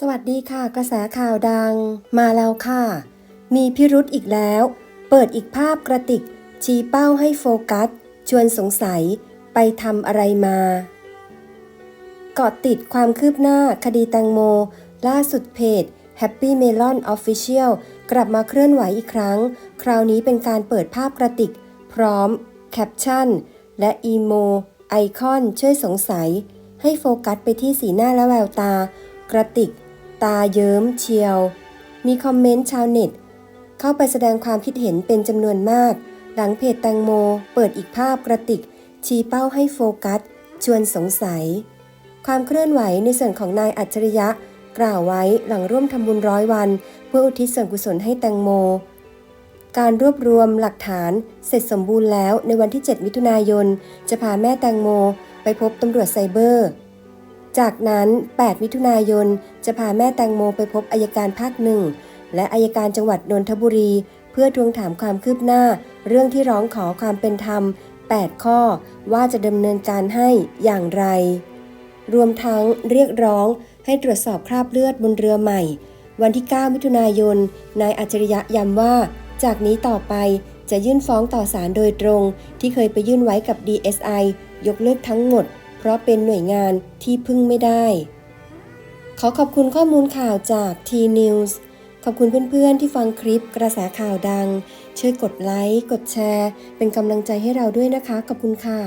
สวัสดีค่ะ กระแสข่าวดัง มาแล้วค่ะ มีพิรุธอีกแล้ว เปิดอีกภาพกระติก ชี้เป้าให้โฟกัส ชวนสงสัยไปทำอะไรมา เกาะติดความคืบหน้าคดีแตงโม ล่าสุดเพจ Happy Melon Official กลับมาเคลื่อนไหวอีกครั้ง คราวนี้เป็นการเปิดภาพกระติก พร้อม แคปชั่น และอีโม ไอคอนช่วยสงสัย ให้โฟกัสไปที่สีหน้าและแววตา กระติก ตาเยิ้มเชียว มีคอมเมนต์ชาวเน็ต เข้าไปแสดงความคิดเห็นเป็นจำนวนมาก หลังเพจแตงโม เปิดอีกภาพกระติก ชี้เป้าให้โฟกัส ชวนสงสัย ความเคลื่อนไหวในส่วนของนายอัจฉริยะ กล่าวไว้หลังร่วมทำบุญร้อยวัน เพื่ออุทิศส่วนกุศลให้แตงโม การรวบรวมหลักฐานเสร็จสมบูรณ์แล้วในวันที่ 7 มิถุนายน จะพาแม่แตงโม ไปพบตำรวจไซเบอร์ จากนั้น 8 มิถุนายน จะพาแม่แตงโมไปพบอายการภาคหนึ่ง และอายการจังหวัดนนทบุรี เพื่อทวงถามความคืบหน้า เรื่องที่ร้องขอความเป็นธรรม 8 ข้อ ว่าจะดำเนินการให้อย่างไร รวมทั้งเรียกร้องให้ตรวจสอบคราบเลือดบนเรือใหม่ วันที่ 9 มิถุนายน นายอัจฉริยะย้ำว่า จากนี้ต่อไปจะยื่นฟ้องต่อศาลโดยตรง ที่เคยไปยื่นไว้กับ DSI ยกเลิกทั้งหมด ราะเป็นหน่วยงานที่พึ่งไม่ได้ ขอขอบคุณข้อมูลข่าวจาก T News ขอบคุณเพื่อนๆที่ฟังคลิปกระแสข่าวดัง ช่วยกดไลค์ กดแชร์ เป็นกำลังใจให้เราด้วยนะคะ ขอบคุณค่ะ